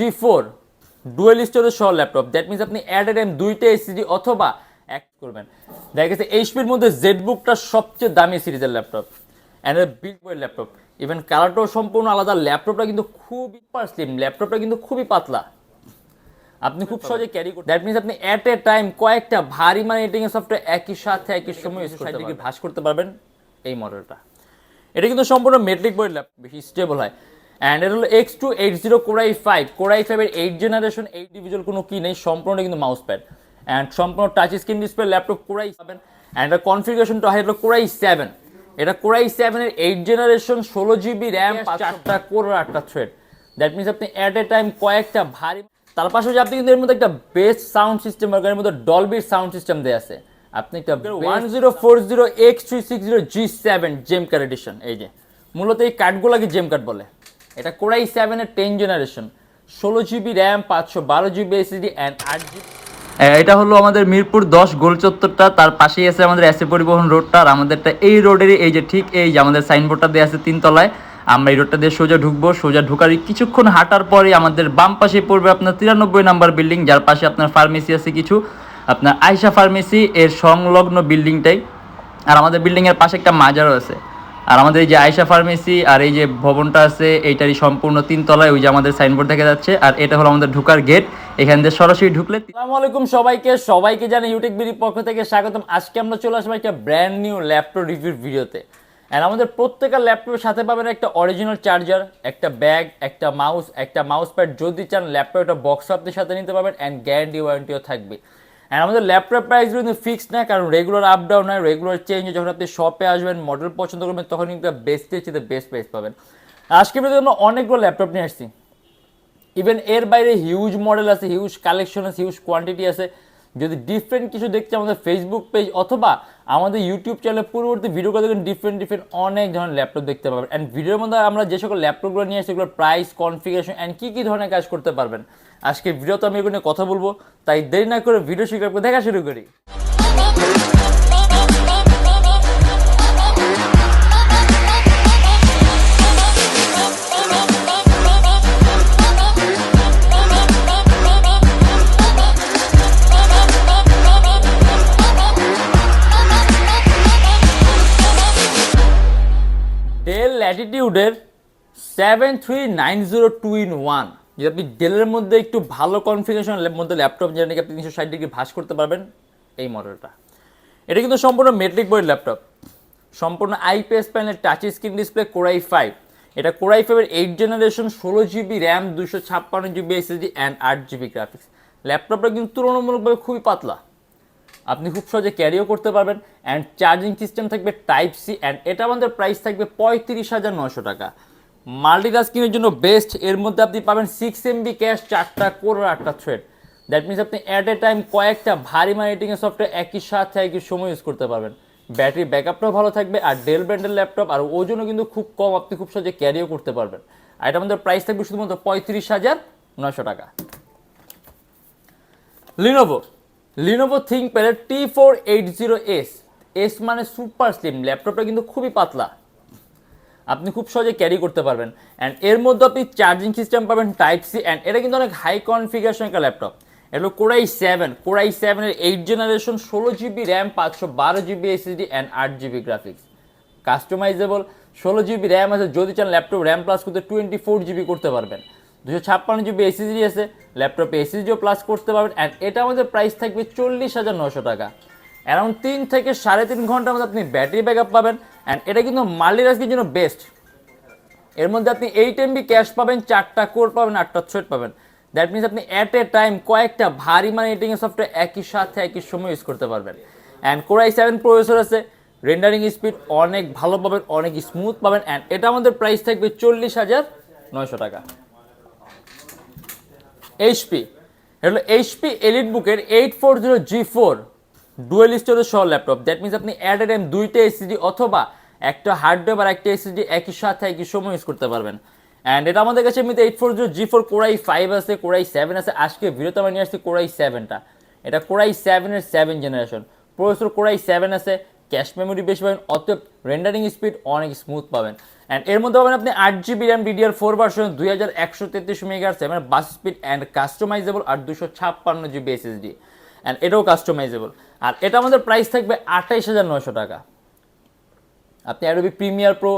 জি four dual storage সহ laptop that means আপনি at a time দুইটা এসিডি অথবা এক করবেন। দেখা গেছে এইচপির মধ্যে জেড বুকটা সবচেয়ে দামি সিরিজের ল্যাপটপ অ্যান্ড বিগ বয়ের ল্যাপটপ ইভেন কালারটাও সম্পূর্ণ আলাদা ল্যাপটপটা কিন্তু খুবই স্লিম ল্যাপটপটা কিন্তু খুবই পাতলা। আপনি খুব সহজে ক্যারি করতে দ্যাট মিনস আপনি অ্যাট এ টাইম কয়েকটা ভারী মানে এডিটিং সফটওয়্যার একই সাথে একই সময় থেকে ভাস করতে পারবেন। এই মডেলটা এটা কিন্তু সম্পূর্ণ মেট্রিক বই ল্যাপ বেশি স্টেবল হয়। অ্যান্ড এটা হলো X two eight zero core i five core i ফাইভের এইট জেনারেশন এইট ডিভিজুয়াল কোনো কি নেই সম্পূর্ণ কিন্তু মাউস প্যাড অ্যান্ড সম্পূর্ণ touch screen display laptop core i পাবেন অ্যান্ড এটা কনফিগারেশনটা হয় কোরাই সেভেন এটা কোরাই সেভেনের এইট জেনারেশন ষোলো জিবি র্যাম চারটা কোর আটটা থ্রেড দ্যাট মিনস আপনি অ্যাট এ টাইম কয়েকটা ভারী তার পাশাপাশি আপনি কিন্তু এর মধ্যে একটা বেস্ট সাউন্ড সিস্টেম এর মধ্যে ডলবির সাউন্ড সিস্টেম দেওয়া আছে। আপনি একটা one zero four zero X three six zero G seven gem card edition এই যে। মূলত এই কার্ডগুলোকে জেম কার্ড বলে। এটা কোরাই সেভেনের টেন জেনারেশন ষোলো জিবি র্যাম পাঁচশো বারো জিবি এসিডি অ্যান্ড আট জিবি এটা হলো আমাদের মিরপুর দশ গোল চত্বরটা, তার পাশেই আছে আমাদের এসে পরিবহন রোডটা, আর আমাদেরটা এই রোডেরই এই যে ঠিক এই যে আমাদের সাইনবোর্ডটা দেওয়া আছে তিনতলায়। আমরা এই রোডটা দিয়ে সোজা ঢুকবো, সোজা ঢুকার কিছুক্ষণ হাঁটার পরে আমাদের বাম পাশে পড়বে আপনার তিরানব্বই নাম্বার বিল্ডিং যার পাশে আপনার ফার্মেসি আছে কিছু। আপনার আয়সা ফার্মেসি এর সংলগ্ন বিল্ডিংটাই আর আমাদের বিল্ডিংয়ের পাশে একটা মাজারও আছে। আর আমাদের এই যে আয়সা ফার্মেসি আর এই যে ভবনটা আছে, এইটারই সম্পূর্ণ তিনতলায় ওই যে আমাদের সাইনবোর্ড দেখা যাচ্ছে। আর এটা হলো আমাদের ঢুকার গেট এখান দিয়ে সরাসরি ঢুকলে আসসালামু আলাইকুম সবাইকে সবাইকে জানি ইউটিউব বিডি পক্ষ থেকে স্বাগতম। আজকে আমরা চলে আসব একটা ব্র্যান্ড নিউ ল্যাপটপ রিভিউর ভিডিওতে অ্যান্ড আমাদের প্রত্যেকের ল্যাপটপের সাথে পাবেন একটা অরিজিনাল চার্জার একটা ব্যাগ একটা মাউস একটা মাউস প্যাড যদি চান ল্যাপটপ একটা বক্স আপনি সাথে নিতে পারবেন অ্যান্ড গ্যারান্টি ওয়ারেন্টিও থাকবে। অ্যান্ড আমাদের ল্যাপটপ প্রাইসগুলো কিন্তু ফিক্সড না, কারণ রেগুলার আপ ডাউন নয় রেগুলার চেঞ্জ যখন আপনি শপে আসবেন মডেল পছন্দ করবেন, তখন কিন্তু বেস্টের চেয়ে বেস্ট প্রাইস পাবেন। আজকে ভিডিওতে আমরা অনেকগুলো ল্যাপটপ নিয়ে আসছি। ইভেন এর বাইরে হিউজ মডেল আছে হিউজ কালেকশন আছে হিউজ কোয়ান্টিটি আছে। যদি ডিফারেন্ট কিছু দেখতে আমাদের ফেসবুক পেজ অথবা আমাদের ইউটিউব চ্যানেলে পূর্ববর্তী ভিডিওগুলো দেখবেন ডিফারেন্ট ডিফারেন্ট অনেক ধরনের ল্যাপটপ দেখতে পাবেন। অ্যান্ড ভিডিওর মধ্যে আমরা যে সকল ল্যাপটপগুলো নিয়ে আসি সেগুলোর প্রাইস কনফিগারেশন অ্যান্ড কী কী ধরনের কাজ করতে পারবেন? আজকের ভিডিওতে আমি এগুলো কথা বলব, তাই দেরি না করে ভিডিও শিকার করে দেখা শুরু করি। ল্যাটিটিউডের seven three nine zero two in one যদি আপনি ডেলের মধ্যে একটু ভালো কনফিগারেশনের মধ্যে ল্যাপটপ যেটা নাকি আপনি তিনশো ষাট ডিগ্রি ভাস করতে পারবেন, এই মডেলটা এটা কিন্তু সম্পূর্ণ মেট্রিক বইয়ের ল্যাপটপ সম্পূর্ণ IPS panel touch screen display core i five এটা কোরাই ফাইভের এইট জেনারেশন ষোলো জিবি র্যাম দুশো ছাপ্পান্ন জিবি এসএসডি অ্যান্ড আট জিবি গ্রাফিক্স ল্যাপটপটা কিন্তু তুলনামূলকভাবে খুবই পাতলা। আপনি খুব সহজে ক্যারিও করতে পারবেন অ্যান্ড চার্জিং সিস্টেম থাকবে টাইপ সি অ্যান্ড এটা আমাদের প্রাইস থাকবে পঁয়ত্রিশ হাজার নশো টাকা। মাল্টিটাস্কিংয়ের জন্য বেস্ট এর মধ্যে আপনি পাবেন সিক্স এমবি ক্যাশ চারটা কোর আটটা থ্রেড দ্যাট মিনস আপনি অ্যাট এ টাইম কয়েকটা ভারী মার্কেটিংয়ের সফটওয়্যার একই সাথে একই সময় ইউজ করতে পারবেন। ব্যাটারি ব্যাকআপটাও ভালো থাকবে আর ডেল ব্র্যান্ডের ল্যাপটপ আর ওজনও কিন্তু খুব কম, আপনি খুব সহজে ক্যারিও করতে পারবেন। আর এটা আমাদের প্রাইস থাকবে শুধুমাত্র পঁয়ত্রিশ হাজার নশো টাকা। Lenovo Lenovo থিঙ্কপ্যাডের T four eight zero S S মানে সুপার স্লিম ল্যাপটপটা কিন্তু খুবই পাতলা। আপনি খুব সহজে ক্যারি করতে পারবেন। অ্যান্ড এর মধ্যে আপনি চার্জিং সিস্টেম পাবেন টাইপ সি অ্যান্ড এটা কিন্তু অনেক হাই কনফিগারেশন একটা ল্যাপটপ এটা হলো core i seven core i সেভেনের এইট জেনারেশন ষোলো জিবি র্যাম পাঁচশো বারো জিবি এসএসডি অ্যান্ড আট জিবি গ্রাফিক্স কাস্টমাইজেবল ষোলো জিবি র্যাম আছে। যদি চান ল্যাপটপ র্যাম প্লাস করতে টোয়েন্টি ফোর জিবি করতে পারবেন। দুশো ছাপ্পান্ন জিবি এসএসডি আছে ল্যাপটপে এসএসডিও প্লাস করতে পারবেন অ্যান্ড এটা আমাদের প্রাইস থাকবে চল্লিশ হাজার নশো টাকা। অ্যারাউন্ড তিন থেকে সাড়ে তিন ঘণ্টার মধ্যে আপনি ব্যাটারি ব্যাকআপ পাবেন অ্যান্ড এটা কিন্তু মাল্টিটাস্কিং জন্য বেস্ট এর মধ্যে আপনি এইট এমবি ক্যাশ পাবেন, চারটা কোর পাবেন, আটটা থ্রেড পাবেন। দ্যাট মিনস আপনি অ্যাট এ টাইম কয়েকটা ভারী মানে এডিটিং সফটওয়্যার একই সাথে একই সময় ইউজ করতে পারবেন। And core i seven processor আছে রেন্ডারিং স্পিড অনেক ভালো পাবেন, অনেক স্মুথ পাবেন অ্যান্ড এটা আমাদের প্রাইস থাকবে চল্লিশ হাজার নয়শো টাকা। এইচপি এটা হলো এইচপি এলিট বুকের eight four zero G four dual storage সহ ল্যাপটপ দ্যাট মিনস আপনি অ্যাট এ টাইম দুইটা এসিডি অথবা একটা হার্ড ড্রাইভ আর একটা এসিডি একই সাথে একই সময় ইউজ করতে পারবেন। অ্যান্ড এটা আমাদের কাছে এমনিতে eight four zero G four core i five আছে কোরাই সেভেন আছে। আজকে ভিডিওতে আমরা নিয়ে আসছি কোরাই সেভেনটা এটা কোরাই সেভেনের seven generation processor core i seven আছে ক্যাশ মেমোরি বেশি পাবেন, অতএব রেন্ডারিং স্পিড অনেক স্মুথ পাবেন। অ্যান্ড এর মধ্যে পাবেন আপনি আট GB RAM DDR four version দুই হাজার একশো তেত্রিশ মেগার seven bus speed and customizable আর দুশো ছাপ্পান্ন জিবি এসএসডি অ্যান্ড এটাও কাস্টমাইজেবল আর এটা আমাদের প্রাইস থাকবে আঠাইশ হাজার নয়শো টাকা। আপনি Adobe Premiere Pro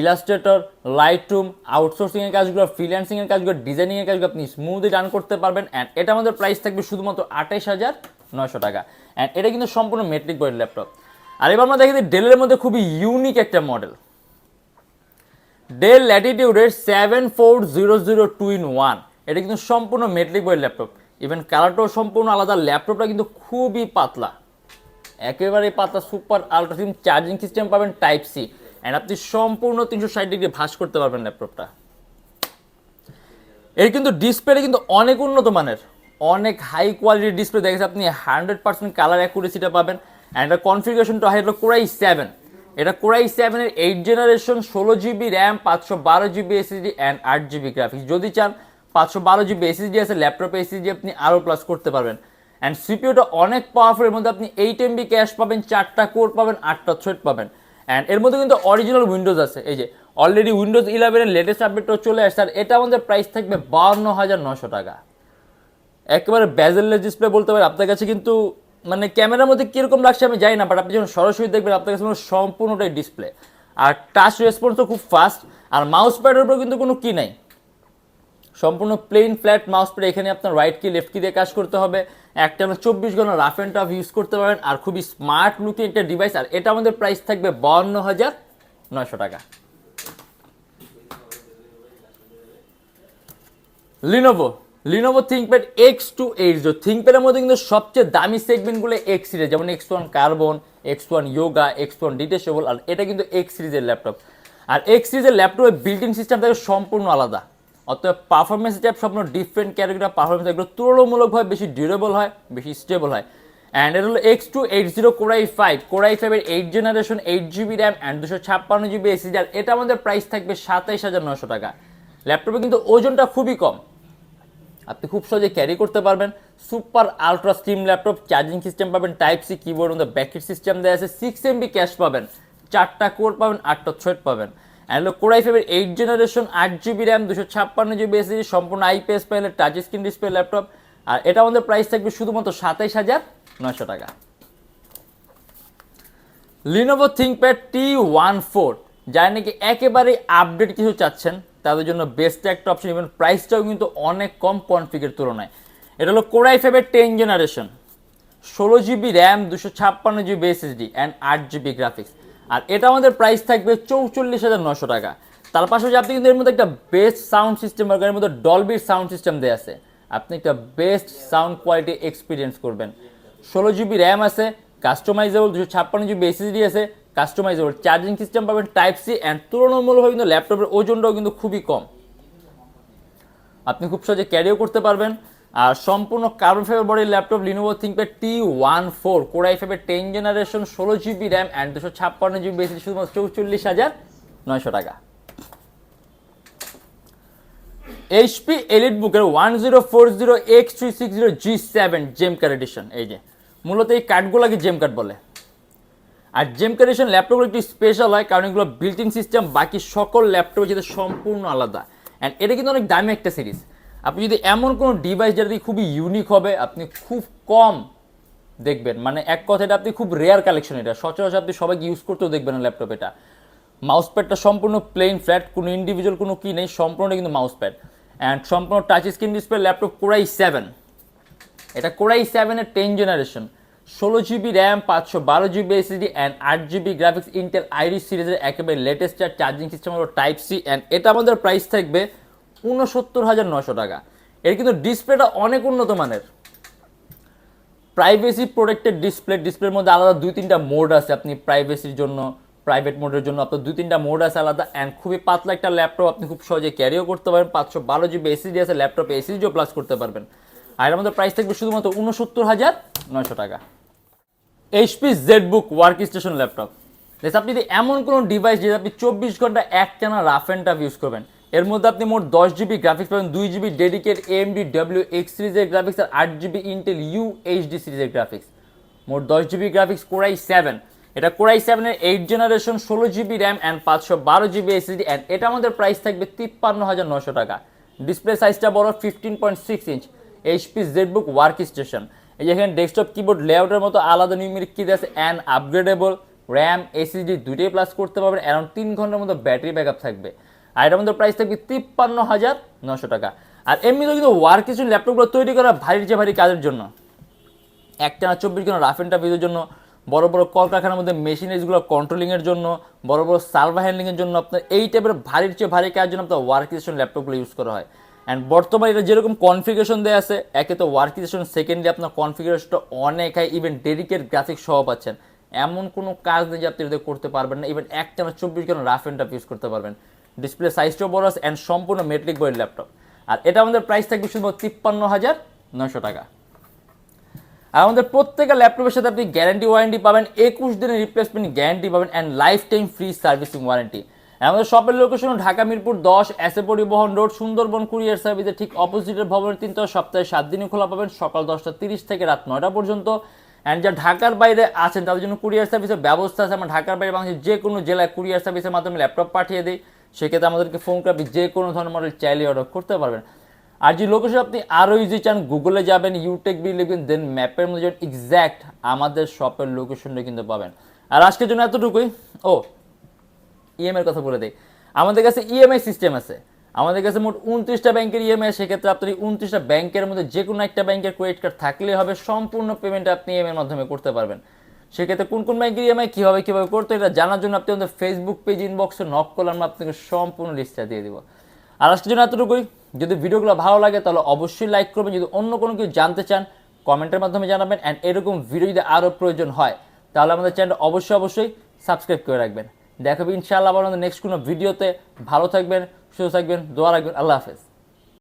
Illustrator Lightroom আউটসোর্সিংয়ের কাজগুলো ফ্রিল্যান্সিংয়ের কাজগুলো ডিজাইনিংয়ের কাজগুলো আপনি স্মুথলি রান করতে পারবেন। অ্যান্ড এটা আমাদের প্রাইস থাকবে শুধুমাত্র আঠাইশ হাজার নয়শো টাকা। অ্যান্ড এটা কিন্তু সম্পূর্ণ মেট্রিক বোর্ডের ল্যাপটপ আর এবার আমরা দেখি ডেলের মধ্যে খুবই ইউনিক একটা model Dell ল্যাটিটিউডের seven four zero zero two in one এটা কিন্তু সম্পূর্ণ মেট্রিক বইয়ের ল্যাপটপ ইভেন কালারটাও সম্পূর্ণ আলাদা। ল্যাপটপটা কিন্তু খুবই পাতলা। একেবারে পাতলা super ultra slim charging system পাবেন টাইপ সি অ্যান্ড আপনি সম্পূর্ণ তিনশো ষাট ডিগ্রি ভাস করতে পারবেন ল্যাপটপটা এর কিন্তু ডিসপ্লে কিন্তু অনেক উন্নত মানের। অনেক হাই কোয়ালিটির ডিসপ্লে দেখেছে আপনি হান্ড্রেড পার্সেন্ট কালার অ্যাকুরেসিটা পাবেন। অ্যান্ড এটা কনফিগারেশনটা হয় হলো কোরাই সেভেন এটা কোরাই সেভেনের এইট জেনারেশন ষোলো জিবি র্যাম পাঁচশো বারো জিবি এসএসডি অ্যান্ড আট জিবি গ্রাফিক্স যদি চান পাঁচশো বারো জিবি এসএসডি আছে ল্যাপটপে এসএসডি আপনি আরও প্লাস করতে পারবেন। অ্যান্ড সিপিওটা অনেক পাওয়ারফুল এর মধ্যে আপনি এইট এমবি ক্যাশ পাবেন, চারটা কোর পাবেন, আটটা থ্রেড পাবেন। অ্যান্ড এর মধ্যে কিন্তু অরিজিনাল উইন্ডোজ আছে। এই যে অলরেডি উইন্ডোজ ইলেভেনের লেটেস্ট আপডেটও চলে আসছে, আর এটা আমাদের প্রাইস থাকবে বাউন্ন হাজার নশো টাকা। একেবারে ব্যাজেলের ডিসপ্লে বলতে পারেন। আপনার কাছে কিন্তু মানে ক্যামেরার মধ্যে কীরকম লাগছে আমি জানি না বাট আপনি যখন সরাসরি দেখবেন, আপনার কাছে সম্পূর্ণটাই ডিসপ্লে আর টাচ রেসপন্স তো খুব ফাস্ট আর মাউস প্যাডের উপর কিন্তু কোনো কি নাই। সম্পূর্ণ প্লেন ফ্ল্যাট মাউস প্যাড এখানে আপনার রাইট কি লেফট কি দিয়ে কাজ করতে হবে। একটা চব্বিশ ঘণ্টা রাফ অ্যান্ড টাফ ইউজ করতে পারেন আর খুবই স্মার্ট লুকিং একটা ডিভাইস আর এটা আমাদের প্রাইস থাকবে বাউন্ন হাজার নয়শো টাকা। Lenovo Lenovo ThinkPad X two eight zero থিঙ্কপ্যাডের মধ্যে কিন্তু সবচেয়ে দামি সেগমেন্টগুলো এক্স সিরিজ যেমন X one carbon X one yoga X one detachable আর এটা কিন্তু এক্স সিরিজের ল্যাপটপ আর এক্স সিরিজের ল্যাপটপের বিল্ডিং সিস্টেম থাকে সম্পূর্ণ আলাদা। অতএব পারফরমেন্স হিসাবে সম্পূর্ণ ডিফারেন্ট ক্যাটাগরি পারফরমেন্স এগুলো তুলনামূলকভাবে বেশি ডিউরেবল হয়, বেশি স্টেবল হয়। অ্যান্ড এটা হলো X two eight zero core i five core i ফাইভের eight generation eight GB RAM and দুশো ছাপ্পান্ন জিবি এসিজি আর এটা আমাদের প্রাইস থাকবে সাতাইশ হাজার নশো টাকা। ল্যাপটপে কিন্তু ওজনটা খুবই কম। আপনি খুব সহজে ক্যারি করতে পারবেন। Super ultra slim laptop charging system পাবেন টাইপ সি কিবোর্ড মধ্যে ব্যাকেট সিস্টেম দেওয়া আছে সিক্স এমবি ক্যাশ পাবেন, চারটা কোর পাবেন, আটটা থ্রেড পাবেন। অ্যান্ড কোরাই ফাইভের এইট জেনারেশন আট জিবি র্যাম দুশো ছাপ্পান্ন জিবি এসএসডি সম্পূর্ণ IPS panel touch screen display laptop আর এটা আমাদের প্রাইস থাকবে শুধুমাত্র সাতাইশ হাজার নয়শো টাকা। Lenovo ThinkPad T one four যার নাকি একেবারেই আপডেট কিছু চাচ্ছেন তাদের জন্য বেস্ট একটা অপশন ইভেন প্রাইসটাও কিন্তু অনেক কম কনফিগের তুলনায়। এটা হলো কোরাই ফাইভের টেন জেনারেশন ষোলো জিবি র্যাম দুশো ছাপ্পান্ন জিবি এসএসডি অ্যান্ড আট জিবি গ্রাফিক্স আর এটা আমাদের প্রাইস থাকবে চৌচল্লিশ হাজার নশো টাকা। তার পাশাপাশি আপনি কিন্তু এর মধ্যে একটা বেস্ট সাউন্ড সিস্টেম এর মধ্যে ডলবির সাউন্ড সিস্টেম দেওয়া আছে। আপনি একটা বেস্ট সাউন্ড কোয়ালিটি এক্সপিরিয়েন্স করবেন। ষোলো জিবি র্যাম আছে কাস্টমাইজেবল দুশো ছাপ্পান্ন জিবি এসএসডি আছে কাস্টমাইজেবল চার্জিং সিস্টেম পাবেন টাইপ সি অ্যান্ড তুলনামূলকভাবে কিন্তু ল্যাপটপের ওজনটাও কিন্তু খুবই কম। আপনি খুব সহজে ক্যারিও করতে পারবেন। আর সম্পূর্ণ কার্বন ফাইবার বডির laptop Lenovo ThinkPad T one four core i ফাইভের টেন জেনারেশন ষোলো জিবি র্যাম অ্যান্ড দুশো ছাপ্পান্ন জিবি বেশি শুধুমাত্র চৌচল্লিশ হাজার নয়শো টাকা। এইচপি এলিট বুকের one zero four zero X three six zero G seven gem card edition এই যে। মূলত এই কার্ডগুলোকে জেম কার্ড বলে। আর জেম কার্ড এডিশন ল্যাপটপগুলো একটু স্পেশাল হয়, কারণ এগুলো বিল্টিং সিস্টেম বাকি সকল ল্যাপটপের যেটা সম্পূর্ণ আলাদা। অ্যান্ড এটা কিন্তু অনেক দামি একটা সিরিজ আপনি যদি এমন কোনো ডিভাইস যেটা খুবই ইউনিক হবে, আপনি খুব কম দেখবেন। মানে এক কথা এটা আপনি খুব রেয়ার কালেকশন এটা। সচরাচর আপনি সবাইকে ইউজ করতেও দেখবেন না ল্যাপটপ এটা। মাউস প্যাডটা সম্পূর্ণ প্লেন ফ্ল্যাট কোনো ইন্ডিভিজুয়াল কোনো কি নেই সম্পূর্ণ কিন্তু মাউস প্যাড অ্যান্ড সম্পূর্ণ touch screen display laptop core i seven এটা কোরাই সেভেনের টেন জেনারেশন ষোলো জিবি র্যাম, পাঁচশো বারো জিবি এসএসডি অ্যান্ড আট জিবি গ্রাফিক্স ইন্টেল আইরিস সিরিজের একেবারে লেটেস্ট চার্জিং সিস্টেম হলো টাইপ সি অ্যান্ড এটা আমাদের প্রাইস থাকবে উনসত্তর হাজার নশো টাকা। এর কিন্তু ডিসপ্লেটা অনেক উন্নত মানের। প্রাইভেসি প্রোটেক্টেড ডিসপ্লে ডিসপ্লের মধ্যে আলাদা দুই তিনটা মোড আছে আপনি প্রাইভেসির জন্য প্রাইভেট মোডের জন্য আপনার দুই তিনটা মোড আছে আলাদা অ্যান্ড খুবই পাতলা একটা ল্যাপটপ আপনি খুব সহজে ক্যারিও করতে পারেন, পাঁচশো বারো জিবি এসিডি আছে ল্যাপটপে এসিডিও প্লাস করতে পারবেন। আর এর মধ্যে প্রাইস থাকবে শুধুমাত্র উনসত্তর হাজার নয়শো টাকা। HP Z book work station laptop দেখ আপনি যদি এমন কোনো ডিভাইস যেটা আপনি চব্বিশ ঘণ্টা এক টানা রাফ অ্যান্ড টাফ ইউজ করবেন, এর মধ্যে আপনি মোট দশ জিবি গ্রাফিক্স পাবেন, দুই GB dedicate AMD W X সিরিজের গ্রাফিক্স আর আট জিবি ইন্টেল ইউ এইচডি সিরিজের গ্রাফিক্স মোট দশ GB graphics core i seven এটা কোরাই সেভেনের এইট জেনারেশন ষোলো জিবি র্যাম অ্যান্ড পাঁচশো বারো জিবি এসএসডি অ্যান্ড এটা আমাদের প্রাইস থাকবে তিপ্পান্ন হাজার নশো টাকা। ডিসপ্লে সাইজটা বড় fifteen point six inch HP ZBook work station এই যে এখানে ডেস্কটপ কিবোর্ড লেআউটের মতো আলাদা নিউমেরিক কি আছে অ্যান্ড আপগ্রেডেবল র্যাম এসিডি দুটোই প্লাস করতে পারবেন অ্যারাউন্ড তিন ঘণ্টার মতো ব্যাটারি ব্যাকআপ থাকবে। আর এটার মধ্যে প্রাইস থাকবে তিপ্পান্ন হাজার নশো টাকা। আর এমনিতেও কিন্তু ওয়ার্ক স্টেশন ল্যাপটপগুলো তৈরি করা ভারীর চেয়ে ভারী কাজের জন্য। একটানা চব্বিশ ঘণ্টা রাফ অ্যান্ড টাফের জন্য, বড় বড় কলকারখানার মধ্যে মেশিনারিজগুলো কন্ট্রোলিংয়ের জন্য, বড় বড় সার্ভার হ্যান্ডলিংয়ের জন্য আপনার এই টাইপের ভারীর চেয়ে ভারী কাজের জন্য আপনার ওয়ার্ক স্টেশন ল্যাপটপগুলো ইউজ করা হয়। অ্যান্ড বর্তমানে এটা যেরকম কনফিগারেশন দেওয়া আছে, একে তো ওয়ার্ক স্টেশন সেকেন্ডলি আপনার কনফিগারেশনটা অনেক হাই ইভেন ডেডিকেট গ্রাফিক্স সহ পাচ্ছেন। এমন কোনো কাজ নেই যে আপনি এটা করতে পারবেন না ইভেন এক একটানা চব্বিশ ঘণ্টা রাফ অ্যান্ড টাফ ইউজ করতে পারবেন। ডিসপ্লে সাইজটাও বড় আছে অ্যান্ড সম্পূর্ণ মেট্রিক বইয়ের ল্যাপটপ আর এটা আমাদের প্রাইস থাকবে শুধু তিপ্পান্ন হাজার নশো টাকা। আর আমাদের প্রত্যেকটা ল্যাপটপের সাথে আপনি গ্যারান্টি ওয়ারেন্টি পাবেন, একুশ দিনের রিপ্লেসমেন্ট গ্যারান্টি পাবেন and life time free servicing warranty আমাদের শপের লোকেশন ঢাকা মিরপুর দশ এসে পরিবহন রোড, সুন্দরবন কুরিয়ার সার্ভিসের ঠিক অপোজিটের ভবনের তিনটা সপ্তাহে সাত দিনই খোলা পাবেন, সকাল দশটা তিরিশ থেকে রাত নয়টা পর্যন্ত। অ্যান্ড যা ঢাকার বাইরে আছেন, তাদের জন্য কুরিয়ার সার্ভিসের ব্যবস্থা আছে। আমরা ঢাকার বাইরে বাংলাদেশের যে কোনো জেলায় কুরিয়ার সার্ভিসের মাধ্যমে ল্যাপটপ পাঠিয়ে দিই। সেক্ষেত্রে আমাদেরকে ফোন করে আপনি যে কোনো ধরনের মডেল চাইলে অর্ডার করতে পারবেন। আর যে লোকেশন আপনি আরও ইজি চান গুগলে যাবেন ইউটেক বি লিখবেন দেন ম্যাপের মধ্যে এক্স্যাক্ট আমাদের শপের লোকেশনটা কিন্তু পাবেন। আর আজকের জন্য এতটুকুই। ও ইএমআই কথা বলে দেই। আমাদের কাছে ইএমআই সিস্টেম আছে। আমাদের কাছে মোট উনত্রিশটা ব্যাংকের ইএমআই সেক্ষেত্রে আপনি উনত্রিশটা ব্যাংকের মধ্যে যে কোনো একটা ব্যাংকের ক্রেডিট কার্ড থাকলে হবে। সম্পূর্ণ পেমেন্ট আপনি ইএমআই মাধ্যমে করতে পারবেন। সেক্ষেত্রে কোন কোন ব্যাংকের ইএমআই কীভাবে কীভাবে করতে এটা জানার জন্য আপনি আমাদের ফেসবুক পেজ ইনবক্সে নক করলে আমরা আপনাকে সম্পূর্ণ লিস্টটা দিয়ে দিব। আর আজকের জন্য এতটুকুই, যদি ভিডিওগুলো ভালো লাগে তাহলে অবশ্যই লাইক করবেন। যদি অন্য কোনো কিছু জানতে চান, কমেন্টের মাধ্যমে জানাবেন। অ্যান্ড এরকম ভিডিও যদি আরও প্রয়োজন হয়, তাহলে আমাদের চ্যানেল অবশ্যই অবশ্যই সাবস্ক্রাইব করে রাখবেন। দেখাবে ইনশাআল্লাহ আবার নেক্সট কোনো ভিডিওতে ভালো থাকবেন সুস্থ থাকবেন দোয়া রাখবেন আল্লাহ হাফেজ।